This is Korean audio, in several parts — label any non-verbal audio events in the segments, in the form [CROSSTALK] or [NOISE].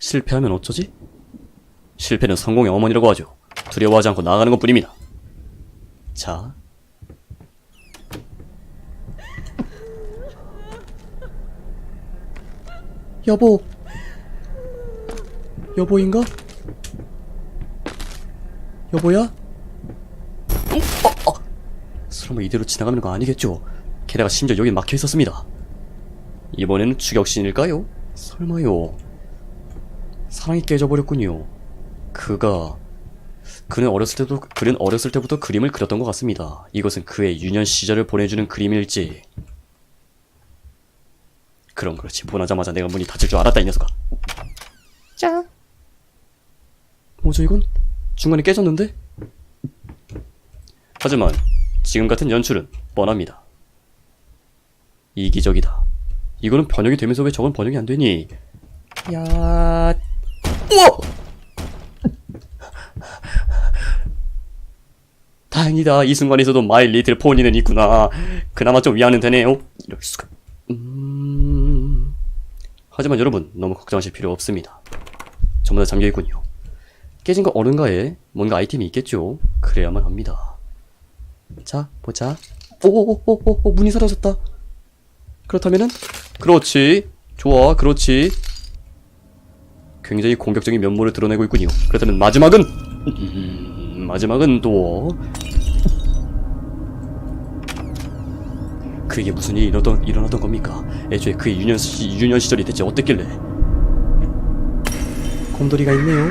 실패하면 어쩌지? 실패는 성공의 어머니라고 하죠. 두려워하지 않고 나아가는 것 뿐입니다. 자. 여보. 여보인가? 여보야? 어, 어. 설마 이대로 지나가는 거 아니겠죠? 게다가 심지어 여기 막혀 있었습니다. 이번에는 추격신일까요? 설마요. 사랑이 깨져버렸군요. 그가 그는 어렸을 때도 그는 어렸을 때부터 그림을 그렸던 것 같습니다. 이것은 그의 유년 시절을 보내주는 그림일지. 그럼 그렇지. 보나자마자 내가 문이 닫힐 줄 알았다 이 녀석아. 자. 뭐죠 이건? 중간에 깨졌는데? 하지만 지금 같은 연출은 뻔합니다. 이기적이다. 이거는 번역이 되면서 왜 저건 번역이 안 되니? 야, 우와! 다행이다. 이 순간에서도 마이 리틀 포니는 있구나. 그나마 좀 위안은 되네요. 이럴 수가. 음... 하지만 여러분 너무 걱정하실 필요 없습니다. 전부 다 잠겨 있군요. 깨진 거 어른가에 뭔가 아이템이 있겠죠. 그래야만 합니다. 자, 보자. 오오오오오 문이 사라졌다. 그렇다면은 그렇지. 좋아. 그렇지. 굉장히 공격적인 면모를 드러내고 있군요. 그렇다면 마지막은 음, 마지막은 또 그에게 무슨 일이 일어나던, 일어나던 겁니까? 애초에 그의 유년, 시, 유년 시절이 대체 어땠길래 곰돌이가 있네요.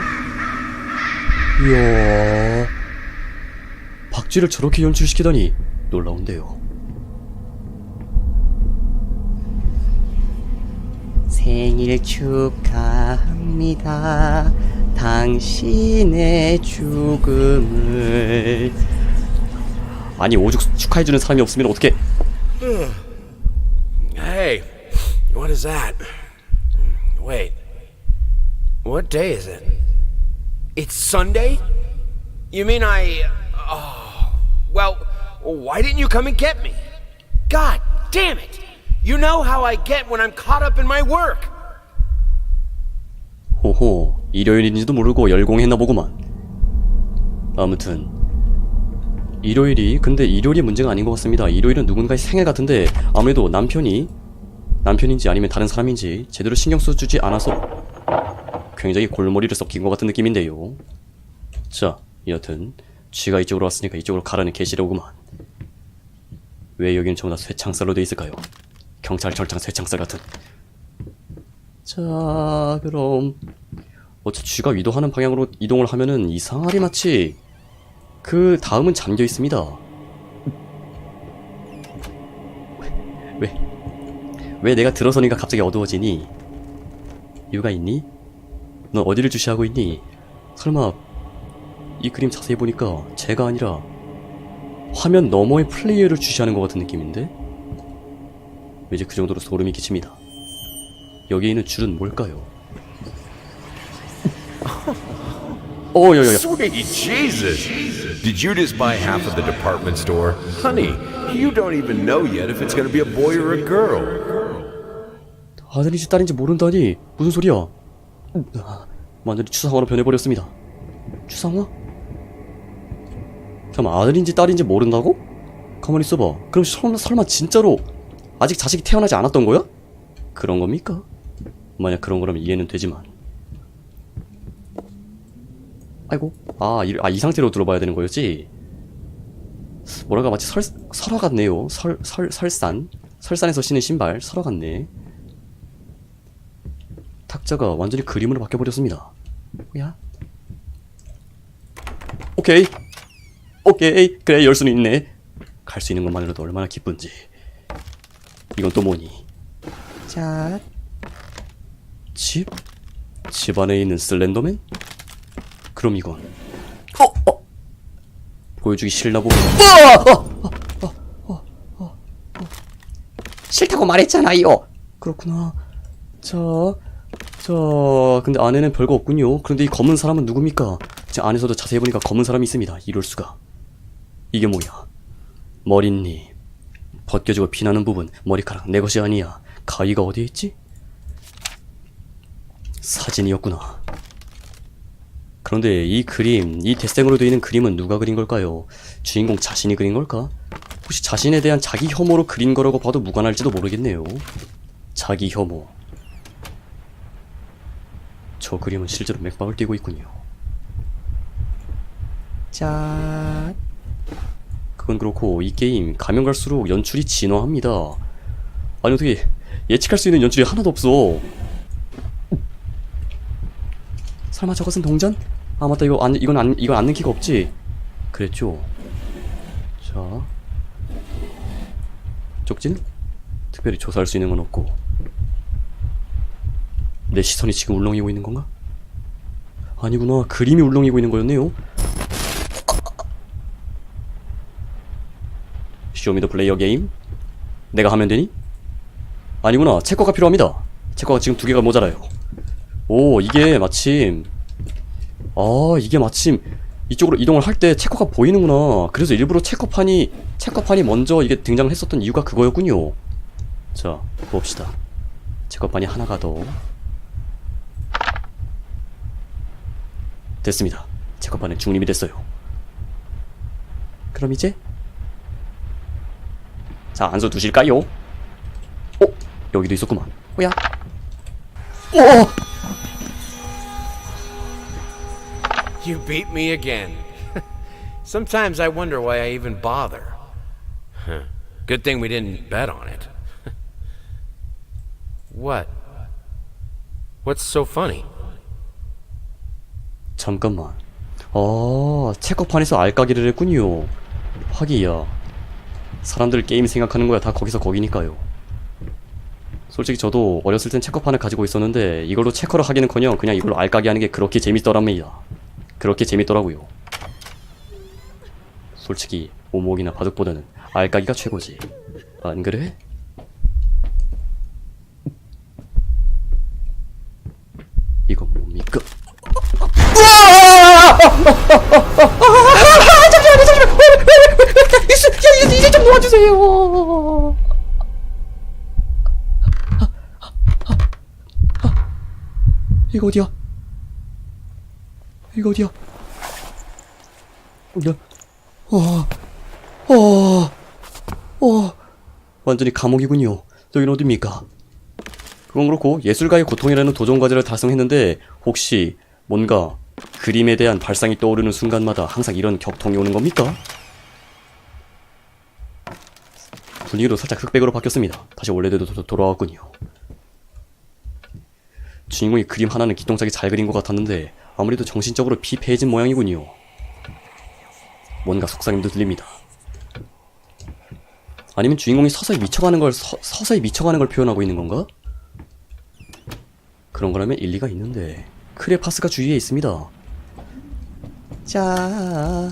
이야 박쥐를 저렇게 연출시키다니 놀라운데요. 생일 축하 합니다. 당신의 죽음을 아니 오죽 축하해주는 사람이 없으면 어떻게 Hey, what is that? Wait, what day is it? It's Sunday? You mean I. Oh, well, why didn't you come and get me? God damn it! You know how I get when I'm caught up in my work! 호호 일요일인지도 모르고 열공했나 보구만 아무튼 일요일이 근데 일요일이 문제가 아닌 것 같습니다. 일요일은 누군가의 생일 같은데 아무래도 남편이 남편인지 아니면 다른 사람인지 제대로 신경 써주지 않아서 굉장히 골머리를 썩힌 것 같은 느낌인데요. 자 여튼 쥐가 이쪽으로 왔으니까 이쪽으로 가라는 계시를 오구만 왜 여기는 전부 다 쇠창살로 돼 있을까요? 경찰철장 쇠창살 같은 자, 그럼 어차 쥐가 위도하는 방향으로 이동을 하면은 이상하리 마치 그 다음은 잠겨 있습니다. 왜, 왜, 왜 내가 들어서니까 갑자기 어두워지니? 이유가 있니? 넌 어디를 주시하고 있니? 설마 이 그림 자세히 보니까 제가 아니라 화면 너머의 플레이어를 주시하는 것 같은 느낌인데? 왠지 그 정도로 소름이 끼칩니다. 여기에 있는 줄은 뭘까요? 어, 야야 야. Sweet Jesus! Did you just buy half of the department store? Honey, you don't even know yet if it's gonna be a boy or a girl. 아들인지 딸인지 모른다니 무슨 소리야? 아, 완전히 추상화로 변해버렸습니다. 추상화? 잠깐 아들인지 딸인지 모른다고? 가만히 있어봐. 그럼 설마, 설마 진짜로 아직 자식이 태어나지 않았던 거야? 그런 겁니까? 만약 그런 거라면 이해는 되지만. 아이고, 아, 이, 아, 이 상태로 들어봐야 되는 거였지? 뭐랄까 마치 설, 설화 같네요. 설, 설, 설산. 설산에서 신은 신발, 설화 같네. 탁자가 완전히 그림으로 바뀌어버렸습니다. 뭐야? 오케이. 오케이. 그래, 열 수는 있네. 갈 수 있는 것만으로도 얼마나 기쁜지. 이건 또 뭐니? 자. 집? 집 안에 있는 슬렌더맨? 그럼 이건. 어! 어! 보여주기 싫나 보구나. 싫다고 말했잖아요. 그렇구나. 자, 자, 근데 안에는 별거 없군요. 그런데 이 검은 사람은 누굽니까? 제 안에서도 자세히 보니까 검은 사람이 있습니다. 이럴 수가. 이게 뭐야? 머릿잎. 벗겨지고 피나는 부분, 머리카락, 내 것이 아니야. 가위가 어디에 있지? 사진이었구나. 그런데 이 그림, 이 대생으로 되어 있는 그림은 누가 그린 걸까요? 주인공 자신이 그린 걸까? 혹시 자신에 대한 자기 혐오로 그린 거라고 봐도 무관할지도 모르겠네요. 자기 혐오. 저 그림은 실제로 맥박을 띄고 있군요. 짠. 그건 그렇고 이 게임 가면 갈수록 연출이 진화합니다. 아니 어떻게 예측할 수 있는 연출이 하나도 없어. 설마 저것은 동전? 아 맞다 이거 안 이건 안 이건 안는 키가 없지. 그랬죠. 자 쪽지는 특별히 조사할 수 있는 건 없고 내 시선이 지금 울렁이고 있는 건가? 아니구나 그림이 울렁이고 있는 거였네요. 쇼미더 플레이어 게임? 내가 하면 되니? 아니구나 체커가 필요합니다 체커가 지금 두 개가 모자라요 오 이게 마침 아 이게 마침 이쪽으로 이동을 할 때 체커가 보이는구나 그래서 일부러 체커판이 체커판이 먼저 이게 등장을 했었던 이유가 그거였군요 자 봅시다 체커판이 하나가 더 됐습니다 체커판은 중립이 됐어요 그럼 이제 자, 안서 두실까요? 어? 여기도 있었구만. 뭐야? 어! You beat me again. [LAUGHS] Sometimes I wonder why I even bother. Good thing we didn't bet on it. [LAUGHS] what? What's so funny? 잠깐만. 아, 체커판에서 알까기를 했군요. 하기야. 사람들 게임 생각하는 거야 다 거기서 거기니까요. 솔직히 저도 어렸을 땐 체커판을 가지고 있었는데 이걸로 체커를 하기는커녕 그냥 이걸로 알까기 하는 게 그렇게 재밌더랍니다. 그렇게 재밌더라고요. 솔직히 오목이나 바둑보다는 알까기가 최고지. 안 그래? 이건 뭡니까? 이제, 이제 좀 놓아주세요. 이거 어디야? 이거 어디야? 어디야? 어, 어, 어, 완전히 감옥이군요. 여긴 어딥니까? 그건 그렇고 예술가의 고통이라는 도전 과제를 달성했는데 혹시 뭔가 그림에 대한 발상이 떠오르는 순간마다 항상 이런 격통이 오는 겁니까? 분위기도 살짝 흑백으로 바뀌었습니다. 다시 원래대로 도- 돌아왔군요. 주인공이 그림 하나는 기똥차게 잘 그린 것 같았는데 아무래도 정신적으로 피폐해진 모양이군요. 뭔가 속삭임도 들립니다. 아니면 주인공이 서서히 미쳐가는 걸 서, 서서히 미쳐가는 걸 표현하고 있는 건가? 그런 거라면 일리가 있는데 크레파스가 주위에 있습니다. 자.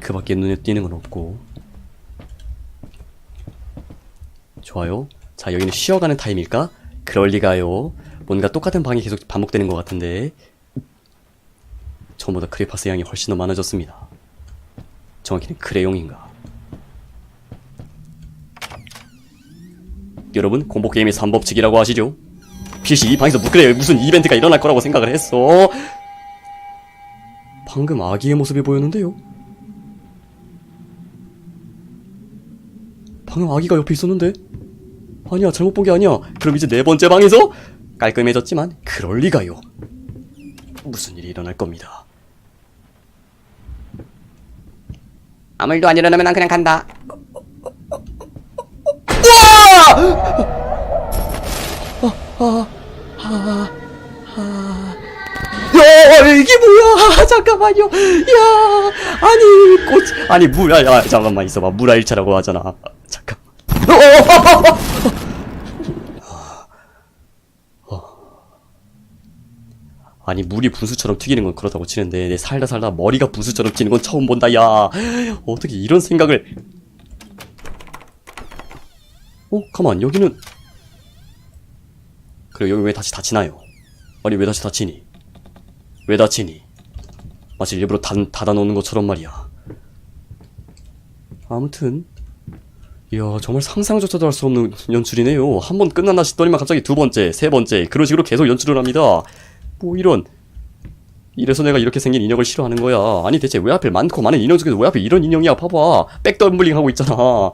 그 밖에 눈에 띄는 건 없고. 좋아요. 자, 여기는 쉬어가는 타임일까? 그럴 리가요. 뭔가 똑같은 방이 계속 반복되는 것 같은데. 전보다 크레파스 양이 훨씬 더 많아졌습니다. 정확히는 크레용인가. 여러분, 공포 게임의 3법칙이라고 아시죠? 필시 이 방에서 그래 무슨 이벤트가 일어날 거라고 생각을 했어. 방금 아기의 모습이 보였는데요. 방금 아기가 옆에 있었는데? 아니야, 잘못 본 게 아니야. 그럼 이제 네 번째 방에서 깔끔해졌지만 그럴 리가요. 무슨 일이 일어날 겁니다. 아무 일도 안 일어나면 난 그냥 간다. 야, 이게 뭐야? 잠깐만요. 야, 아니, 꽃, 아니, 물, 아, 아, 잠깐만 있어봐. 물아 1차라고 하잖아. 잠깐. 아니, 물이 분수처럼 튀기는 건 그렇다고 치는데, 내 살다 살다 머리가 분수처럼 튀는 건 처음 본다, 야. 어떻게 이런 생각을. 어, 가만, 여기는. 그래, 여기 왜 다시 닫히나요? 아니, 왜 다시 닫히니? 왜 닫히니? 마치 일부러 닫, 닫아놓는 것처럼 말이야. 아무튼 이야 정말 상상조차도 할 수 없는 연출이네요. 한 번 끝났나 싶더니만 갑자기 두 번째, 세 번째 그런 식으로 계속 연출을 합니다. 뭐 이런 이래서 내가 이렇게 생긴 인형을 싫어하는 거야. 아니 대체 왜 하필 많고 많은 인형 중에서 왜 하필 이런 인형이야? 봐봐 백덤블링 하고 있잖아. 어?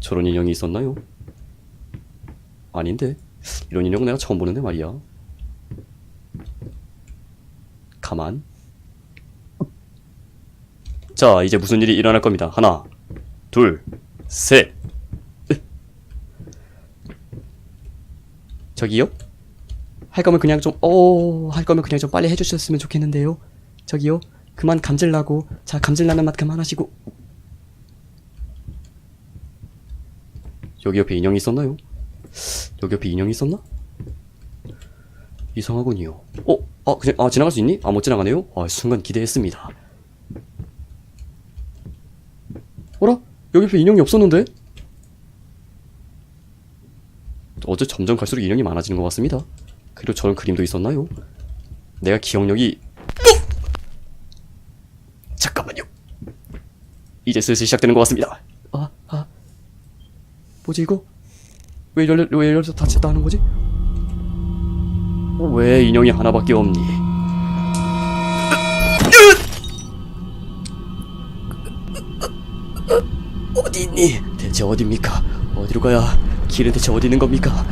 저런 인형이 있었나요? 아닌데 이런 인형 내가 처음 보는데 말이야. 가만. 자, 이제 무슨 일이 일어날 겁니다. 하나, 둘, 셋. 으. 저기요? 할 거면 그냥 좀, 어, 할 거면 그냥 좀 빨리 해주셨으면 좋겠는데요. 저기요? 그만 감질나고, 자, 감질나는 맛 그만하시고. 여기 옆에 인형이 있었나요? 여기 옆에 인형이 있었나? 이상하군요. 어? 아, 그냥, 아, 지나갈 수 있니? 아, 못 지나가네요? 아, 순간 기대했습니다. 어라? 여기 옆에 인형이 없었는데? 어제 점점 갈수록 인형이 많아지는 것 같습니다. 그리고 저런 그림도 있었나요? 내가 기억력이... 잠깐만요. 이제 슬슬 시작되는 것 같습니다. 아, 아. 뭐지 이거? 왜 열려, 왜 열려서 닫혔다 하는 거지? 어, 왜 인형이 하나밖에 없니? 어디 있니? 대체 어디입니까? 어디로 가야? 길은 대체 어디 있는 겁니까?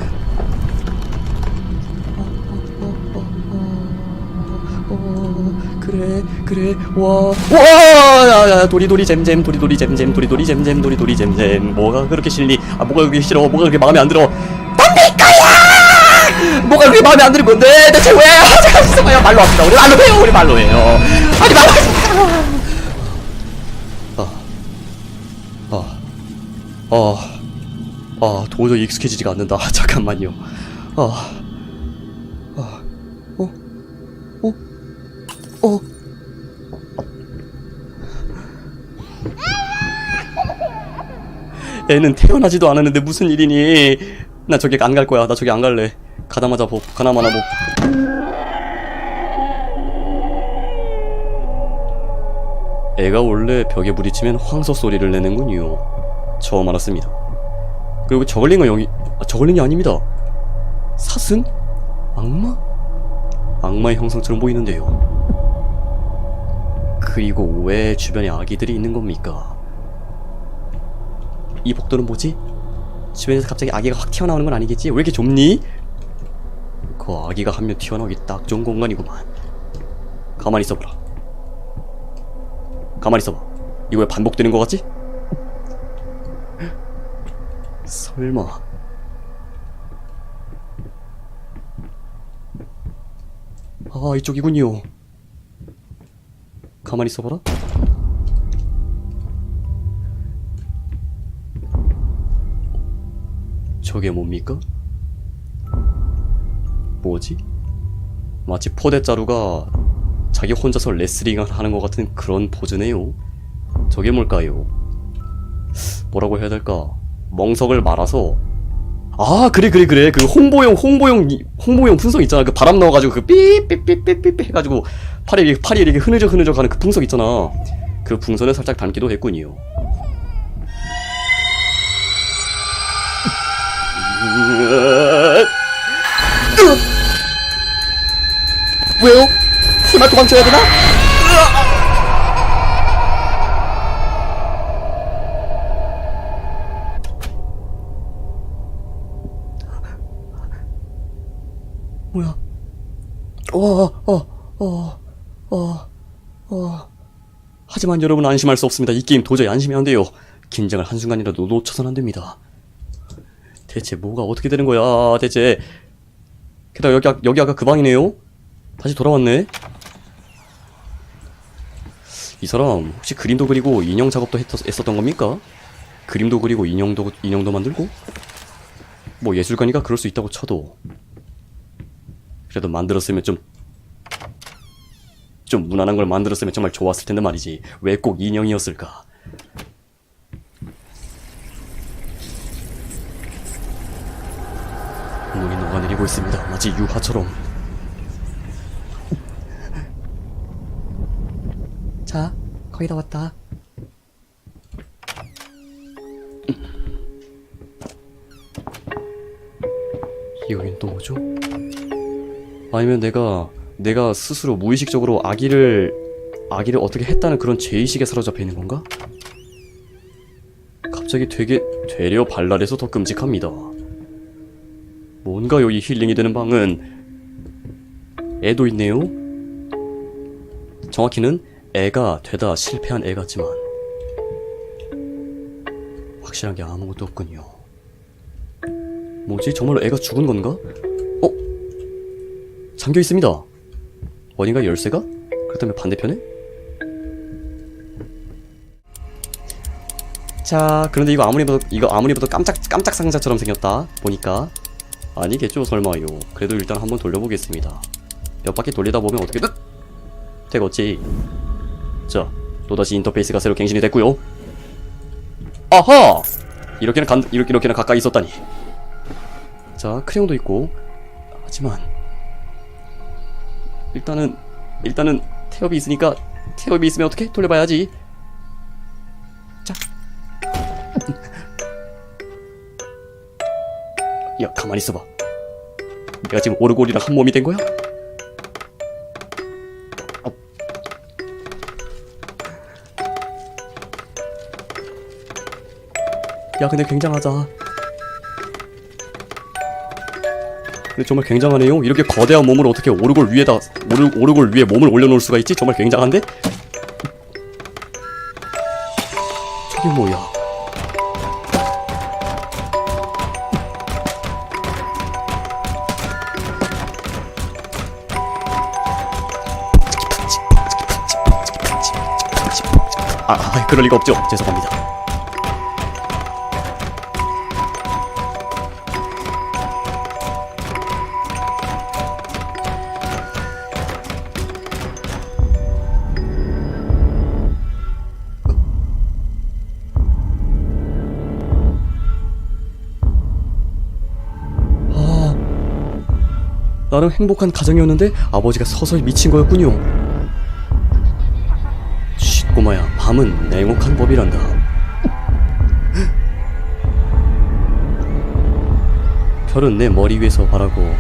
그래 그래 와와야야 도리도리 잼잼 도리도리 잼잼 도리도리 잼잼 도리도리 잼잼 뭐가 그렇게 싫니? 아 뭐가 그렇게 싫어? 뭐가 그렇게 마음에 안 들어? 덤빌 거야! 뭐가 그렇게 마음에 안 드는 건데 대체 왜? 아, 잠깐 잠깐만요 말로 합시다 우리 말로 해요 우리 말로 해요 아니 말로 아, 아, 아, 도저히 익숙해지지가 않는다. 잠깐만요. 아, 아, 어, 어, 어. 애는 태어나지도 않았는데 무슨 일이니? 나 저기 안 갈 거야. 나 저기 안 갈래. 가다마자 복, 가나마나 복. 애가 원래 벽에 부딪히면 황소 소리를 내는군요. 처음 알았습니다. 그리고 저글링은 여기 아, 저글링이 아닙니다. 사슴? 악마? 악마의 형상처럼 보이는데요. 그리고 왜 주변에 아기들이 있는 겁니까? 이 복도는 뭐지? 주변에서 갑자기 아기가 확 튀어나오는 건 아니겠지? 왜 이렇게 좁니? 그 아기가 한 명 튀어나오기 딱 좋은 공간이구만. 가만히 있어보라. 가만히 있어봐. 이거 왜 반복되는 것 같지? [LAUGHS] 설마. 아, 이쪽이군요. 가만히 있어봐라. 저게 뭡니까? 뭐지? 마치 포대자루가 자기 혼자서 레슬링을 하는 것 같은 그런 포즈네요. 저게 뭘까요? 뭐라고 해야 될까? 멍석을 말아서 아 그래 그래 그래 그 홍보용 홍보용 이- 홍보용 풍선 있잖아 그 바람 넣어가지고 그 삐삐삐삐삐삐 해가지고 이렇게 팔이 이렇게 흐느적 흐느적 하는 그 풍선 있잖아 그 풍선을 살짝 닮기도 했군요. 왜요? 설마 도망쳐야 되나? 뭐야? 어, 어, 어, 어, 어. 하지만 여러분 안심할 수 없습니다. 이 게임 도저히 안심이 안 돼요. 긴장을 한순간이라도 놓쳐선 안 됩니다. 대체 뭐가 어떻게 되는 거야? 대체 게다가 여기, 아- 여기 아까 그 방이네요? 다시 돌아왔네? 이 사람 혹시 그림도 그리고 인형 작업도 했, 했었던 겁니까? 그림도 그리고 인형도, 인형도 만들고? 뭐 예술가니까 그럴 수 있다고 쳐도 그래도 만들었으면 좀, 좀 무난한 걸 만들었으면 정말 좋았을 텐데 말이지. 왜 꼭 인형이었을까? 달고 있습니다. 마치 유화처럼. 자, 거의 다 왔다. 여긴 또 뭐죠? 아니면 내가 내가 스스로 무의식적으로 아기를 아기를 어떻게 했다는 그런 죄의식에 사로잡혀 있는 건가? 갑자기 되게 되려 발랄해서 더 끔찍합니다. 뭔가 여기 힐링이 되는 방은 애도 있네요. 정확히는 애가 되다 실패한 애 같지만 확실한 게 아무것도 없군요. 뭐지? 정말로 애가 죽은 건가? 어? 잠겨 있습니다. 어딘가 열쇠가? 그렇다면 반대편에? 자, 그런데 이거 아무리 봐도 이거 아무리 봐도 깜짝 깜짝 상자처럼 생겼다. 보니까 아니겠죠, 설마요. 그래도 일단 한번 돌려보겠습니다. 몇 바퀴 돌리다 보면 어떻게 든 되겠지. 자, 또다시 인터페이스가 새로 갱신이 됐고요. 아하! 이렇게는 간, 이렇게, 이렇게는 가까이 있었다니. 자, 크레용도 있고. 하지만, 일단은, 일단은, 태엽이 있으니까, 태엽이 있으면 어떻게? 돌려봐야지. 자. 야, 가만히 있어봐. 내가 지금 오르골이랑 한 몸이 된 거야? 어. 야, 근데 굉장하다. 근데 정말 굉장하네요. 이렇게 거대한 몸을 어떻게 오르골 위에다 오르, 오르골 위에 몸을 올려놓을 수가 있지? 정말 굉장한데? 저게 뭐야? 그럴 리가 없죠. 죄송합니다. 나름 행복한 가정이었는데 아버지가 서서히 미친 거였군요. 마야 밤은 냉혹한 법이란다. 별은 내 머리 위에서 바라고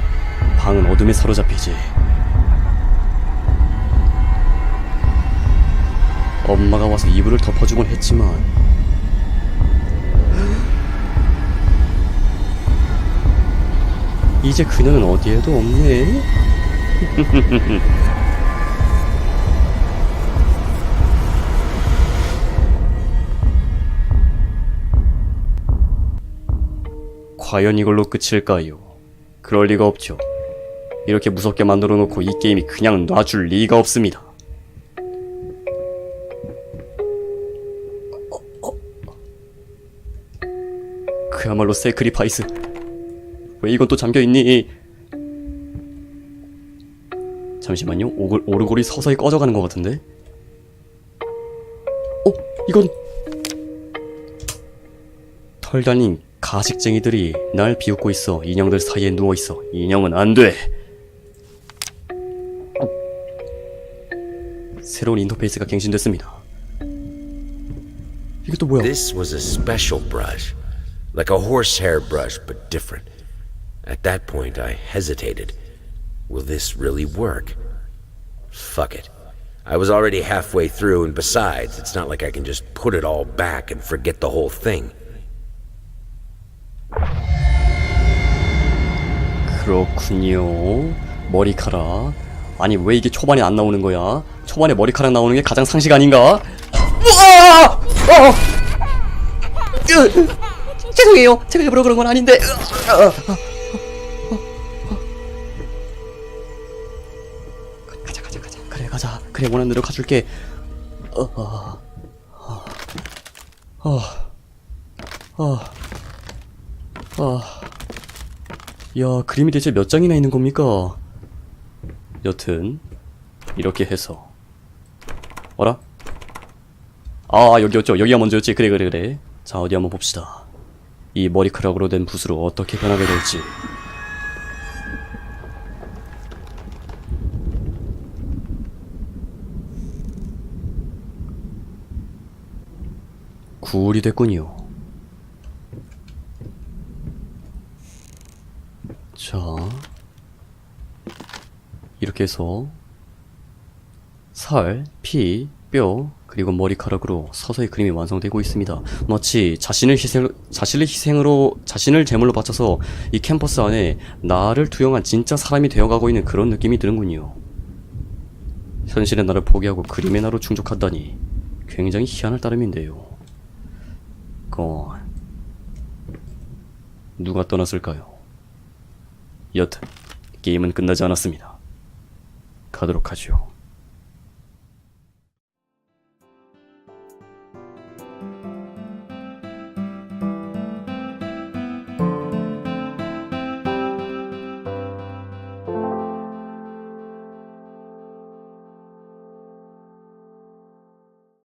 방은 어둠에 사로잡히지. 엄마가 와서 이불을 덮어주곤 했지만 이제 그녀는 어디에도 없네. [LAUGHS] 과연 이걸로 끝일까요? 그럴 리가 없죠. 이렇게 무섭게 만들어 놓고 이 게임이 그냥 놔줄 리가 없습니다. 그야말로 세크리파이스. 왜 이건 또 잠겨 있니? 잠시만요. 오글, 오르골이 서서히 꺼져가는 것 같은데. 어, 이건 털 달린 가식쟁이들이 날 비웃고 있어. 인형들 사이에 누워 있어. 인형은 안 돼. 새로운 인터페이스가 갱신됐습니다. 이게 또 뭐야? This was a special brush. Like a horsehair brush, but different. At that point, I hesitated. Will this really work? Fuck it. I was already halfway through, and besides, it's not like I can just put it all back and forget the whole thing. 그렇군요. 머리카락. 아니 왜 이게 초반에 안 나오는 거야? 초반에 머리카락 나오는 게 가장 상식 아닌가? 으아! 어! 으, 죄송해요. 제가 일부러 그런 건 아닌데. 가자 가자 가자. 그래 가자. 그래 원하는 대로 가줄게. 어, 어, 어, 어, 어, 어. 야, 그림이 대체 몇 장이나 있는 겁니까? 여튼, 이렇게 해서. 어라? 아, 여기였죠. 여기가 먼저였지. 그래, 그래, 그래. 자, 어디 한번 봅시다. 이 머리카락으로 된 붓으로 어떻게 변하게 될지. 구울이 됐군요. 자, 해서 살, 피, 뼈, 그리고 머리카락으로 서서히 그림이 완성되고 있습니다. 마치 자신을 희생, 자신을 희생으로, 자신을 제물로 바쳐서 이 캠퍼스 안에 나를 투영한 진짜 사람이 되어가고 있는 그런 느낌이 드는군요. 현실의 나를 포기하고 그림의 나로 충족한다니 굉장히 희한할 따름인데요. 건 누가 떠났을까요? 여튼 게임은 끝나지 않았습니다. 가도록 하죠.